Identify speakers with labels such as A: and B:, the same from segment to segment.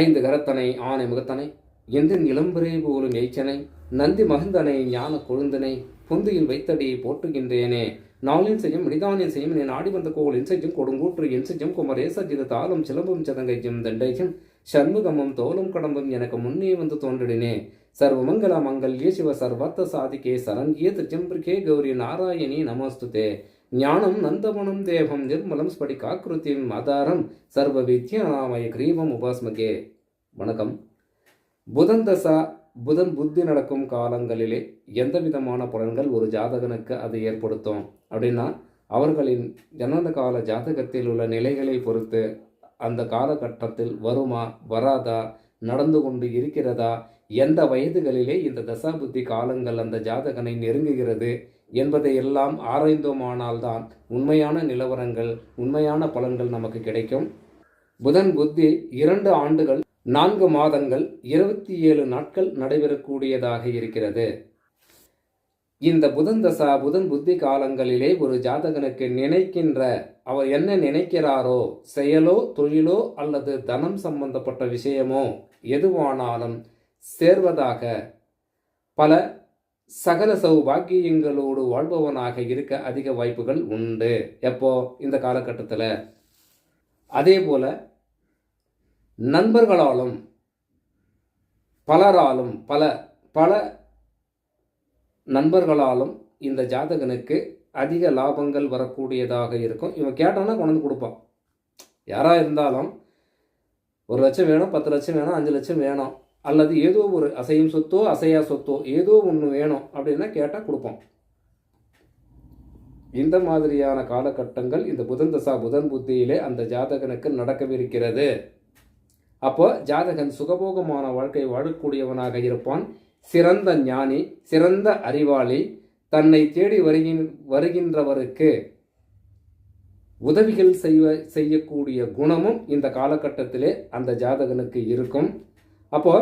A: ஐந்து கரத்தனை ஆனை முகத்தனை எந்தின் இளம்பரே போலும் எய்ச்சனை நந்தி மகந்தனை ஞான கொழுந்தனை பொந்தியில் வைத்தடி போற்றுகின்றேனே. நாளின் செய்யும் மனிதானின் செய்யும் என் ஆடி வந்த கோவில் இன்சையும் கொடுங்கூற்று இன்சையும் குமரேசஜித தாளும் சிலம்பும் சதங்கையும் தண்டையும் சண்முகமும் தோலும் கடம்பும் எனக்கு முன்னே வந்து தோன்றிடினே. சர்வமங்கல மங்கல்யே சிவ சர்வத்த சாதிகே சரண்யே திருச்சம்பிரிகே கௌரி நாராயணி நமஸ்துதே. ஞானம் நந்தவனம் தேவம் நிர்மலம் ஸ்படிகாக்கிருத்தியும் ஆதாரம் சர்வ வித்யாநாமய கிரீவம் உபாஸ்மகே. வணக்கம். புதன் தசா புதன் புத்தி நடக்கும் காலங்களிலே எந்த விதமான பலன்கள் ஒரு ஜாதகனுக்கு அது ஏற்படுத்தும்? அப்படின்னா அவர்களின் ஜனன கால ஜாதகத்தில் உள்ள நிலைகளை பொறுத்து அந்த காலகட்டத்தில் வருமா வராதா நடந்து கொண்டு இருக்கிறதா எந்த வயதுகளிலே இந்த தசா புத்தி காலங்கள் அந்த ஜாதகனை நெருங்குகிறது என்பதை எல்லாம் ஆராய்ந்தோமானால்தான் உண்மையான நிலவரங்கள் உண்மையான பலன்கள் நமக்கு கிடைக்கும். புதன் புத்தி இரண்டு ஆண்டுகள் நான்கு மாதங்கள் இருபத்தி ஏழு நாட்கள் நடைபெறக்கூடியதாக இருக்கிறது. இந்த புதன் தசா புதன் புத்தி காலங்களிலே ஒரு ஜாதகனுக்கு நினைக்கின்ற அவர் என்ன நினைக்கிறாரோ செயலோ தொழிலோ அல்லது தனம் சம்பந்தப்பட்ட விஷயமோ எதுவானாலும் சேர்வதாக பல சகல சௌபாகியங்களோடு வாழ்பவனாக இருக்க அதிக வாய்ப்புகள் உண்டு. எப்போ? இந்த காலகட்டத்தில். அதே போல நண்பர்களாலும் பலராலும் பல பல நண்பர்களாலும் இந்த ஜாதகனுக்கு அதிக லாபங்கள் வரக்கூடியதாக இருக்கும். இவன் கேட்டானா கொண்டு கொடுப்பான். யாராக இருந்தாலும் ஒரு லட்சம் வேணும் பத்து லட்சம் வேணும் அஞ்சு லட்சம் வேணும். அல்லது ஏதோ ஒரு அசையும் சொத்தோ அசையா சொத்தோ ஏதோ ஒன்று வேணும் அப்படின்னா கேட்டால் கொடுப்போம். இந்த மாதிரியான காலகட்டங்கள் இந்த புதன் தசா புதன் புத்தியிலே அந்த ஜாதகனுக்கு நடக்கவிருக்கிறது. அப்போ ஜாதகன் சுகபோகமான வாழ்க்கை வாழக்கூடியவனாக இருப்பான். சிறந்த ஞானி சிறந்த அறிவாளி தன்னை தேடி வருகின் வருகின்றவருக்கு உதவிகள் செய்வ செய்யக்கூடிய குணமும் இந்த காலகட்டத்திலே அந்த ஜாதகனுக்கு இருக்கும். அப்போ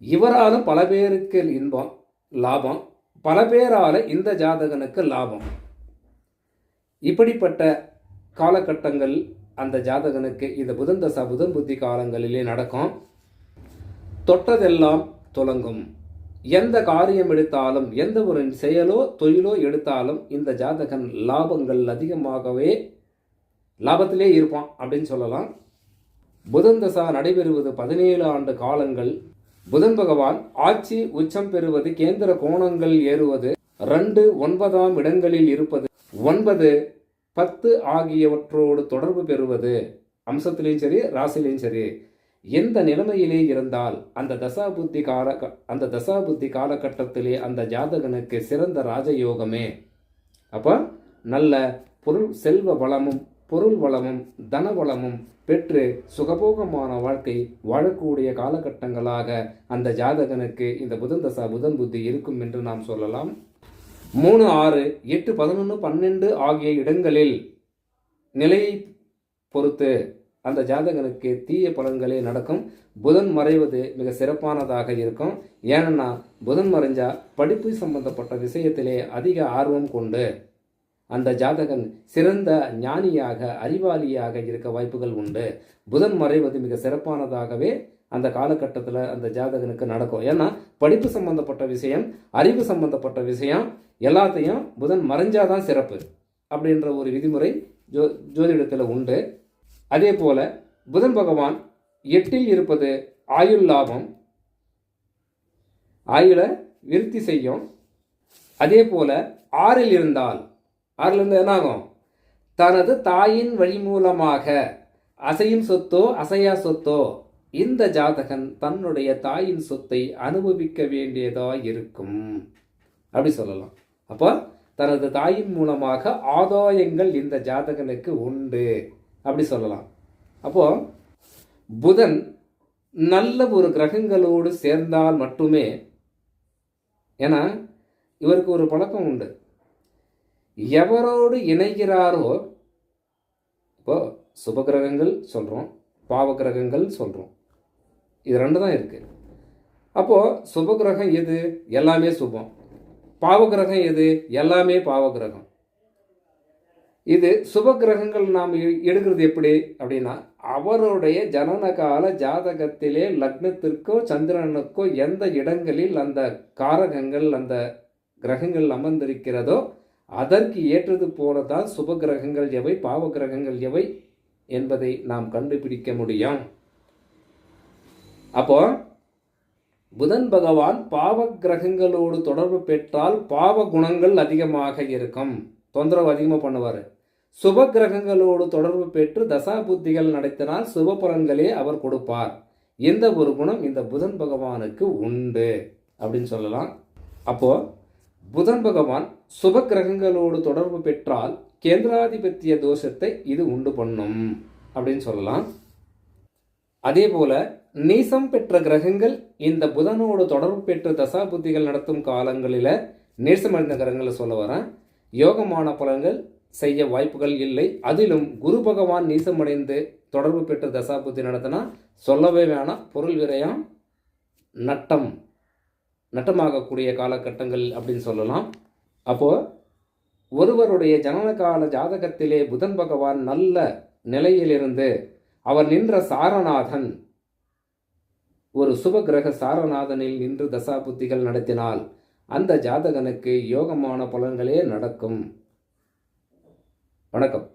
A: இவராலும் பல பேருக்கு இன்பம் லாபம். பல பேரால இந்த ஜாதகனுக்கு லாபம். இப்படிப்பட்ட காலகட்டங்கள் அந்த ஜாதகனுக்கு இந்த புதன் தசா புதன் புத்தி காலங்களிலே நடக்கும். தொட்டதெல்லாம் துலங்கும். எந்த காரியம் எடுத்தாலும் எந்த ஒரு செயலோ தொழிலோ எடுத்தாலும் இந்த ஜாதகன் லாபங்கள் அதிகமாகவே லாபத்திலே இருப்பான் அப்படின்னு சொல்லலாம். புதன் தசா நடைபெறுவது பதினேழு ஆண்டு காலங்கள். புதன் பகவான் ஆட்சி உச்சம் பெறுவது கேந்திர கோணங்கள் ஏறுவது ரெண்டு ஒன்பதாம் இடங்களில் இருப்பது. ஒன்பது பத்து ஆகியவற்றோடு தொடர்பு பெறுவது. அம்சத்திலையும் சரி ராசிலையும் சரி எந்த நிலைமையிலே இருந்தால் அந்த தசா புத்தி கால அந்த தசா புத்தி காலகட்டத்திலே அந்த ஜாதகனுக்கு சிறந்த ராஜயோகமே. அப்போ நல்ல பொருள் செல்வ வளமும் பொருள் வளமும் தன வளமும் பெற்று சுகபோகமான வாழ்க்கை வாழக்கூடிய காலகட்டங்களாக அந்த ஜாதகனுக்கு இந்த புதன் தசா புதன் புத்தி இருக்கும் என்று நாம் சொல்லலாம். மூணு ஆறு எட்டு பதினொன்று பன்னெண்டு ஆகிய இடங்களில் நிலையை பொறுத்து அந்த ஜாதகனுக்கு தீய பலன்களே நடக்கும். புதன் மறைவது மிக சிறப்பானதாக இருக்கும். ஏனென்னா புதன் மறைஞ்சா படிப்பு சம்பந்தப்பட்ட விஷயத்திலே அதிக ஆர்வம் கொண்டு அந்த ஜாதகன் சிறந்த ஞானியாக அறிவாளியாக இருக்க வாய்ப்புகள் உண்டு. புதன் மறைவது மிக சிறப்பானதாகவே அந்த காலகட்டத்தில் அந்த ஜாதகனுக்கு நடக்கும். ஏன்னா படிப்பு சம்பந்தப்பட்ட விஷயம் அறிவு சம்பந்தப்பட்ட விஷயம் எல்லாத்தையும் புதன் மறைஞ்சாதான் சிறப்பு அப்படின்ற ஒரு விதிமுறை ஜோ ஜோதிடத்தில் உண்டு. அதே போல் புதன் பகவான் எட்டில் இருப்பது ஆயுள் லாபம் ஆயுளை விருத்தி செய்யும். அதே போல் ஆறில் இருந்தால் ஆறில் என்னாகும்? என்ன ஆகும் தனது தாயின் வழி மூலமாக அசையும் சொத்தோ அசையா சொத்தோ இந்த ஜாதகன் தன்னுடைய தாயின் சொத்தை அனுபவிக்க வேண்டியதாக இருக்கும் அப்படி சொல்லலாம். அப்போ தனது தாயின் மூலமாக ஆதாயங்கள் இந்த ஜாதகனுக்கு உண்டு. அப்படி சொல்லலாம். அப்போ புதன் நல்ல ஒரு கிரகங்களோடு சேர்ந்தால் மட்டுமே ஏன்னா இவருக்கு ஒரு பழக்கம் உண்டு. எவரோடு இணைகிறாரோ இப்போ சுப கிரகங்கள் சொல்கிறோம் பாவகிரகங்கள் சொல்கிறோம் இது ரெண்டு தான் இருக்குது அப்போது சுப கிரகம் எது? எல்லாமே சுபம். பாவகிரகம் எது? எல்லாமே பாவகிரகம். இது சுப கிரகங்கள் நாம் எடுக்கிறது எப்படி அப்படின்னா அவருடைய ஜனனகால ஜாதகத்திலே லக்னத்திற்கோ சந்திரனுக்கோ எந்த இடங்களில் அந்த காரகங்கள் அந்த கிரகங்கள் அமர்ந்திருக்கிறதோ அதற்கு ஏற்றது போல தான் சுப கிரகங்கள் எவை பாவ கிரகங்கள் எவை என்பதை நாம் கண்டுபிடிக்க முடியும். அப்போ புதன் பகவான் பாவ கிரகங்களோடு தொடர்பு பெற்றால் பாவ குணங்கள் அதிகமாக இருக்கும். தொந்தரவு அதிகமாக பண்ணுவார். சுப கிரகங்களோடு தொடர்பு பெற்று தசா புத்திகள் நடத்தினால் சுப பலன்களே அவர் கொடுப்பார். இந்த ஒரு குணம் இந்த புதன் பகவானுக்கு உண்டு. அப்படின்னு சொல்லலாம். அப்போது புதன் பகவான் சுப கிரகங்களோடு தொடர்பு பெற்றால் கேந்திராதிபத்திய தோஷத்தை இது உண்டு பண்ணும் அப்படின்னு சொல்லலாம். அதே போல நீசம் பெற்ற கிரகங்கள் இந்த புதனோடு தொடர்பு பெற்று தசா புத்திகள் நடத்தும் காலங்களில் நீசமடைந்த கிரகங்களை சொல்ல வரேன். யோகமான பலன்கள் செய்ய வாய்ப்புகள் இல்லை. அதிலும் குரு பகவான் நீசமடைந்து தொடர்பு பெற்று தசாபுத்தி நடத்தினா சொல்லவே வேணாம். பொருள் விரயம் நட்டம் நட்டமாகக்கூடிய காலகட்டங்கள் அப்படின்னு சொல்லலாம். அப்போது ஒருவருடைய ஜனனகால ஜாதகத்திலே புதன் பகவான் நல்ல நிலையிலிருந்து அவர் நின்ற சாரநாதன் ஒரு சுப கிரக சாரநாதனில் நின்று தசா புத்திகள் நடத்தினால் அந்த ஜாதகனுக்கு யோகமான பலன்களே நடக்கும். வணக்கம்.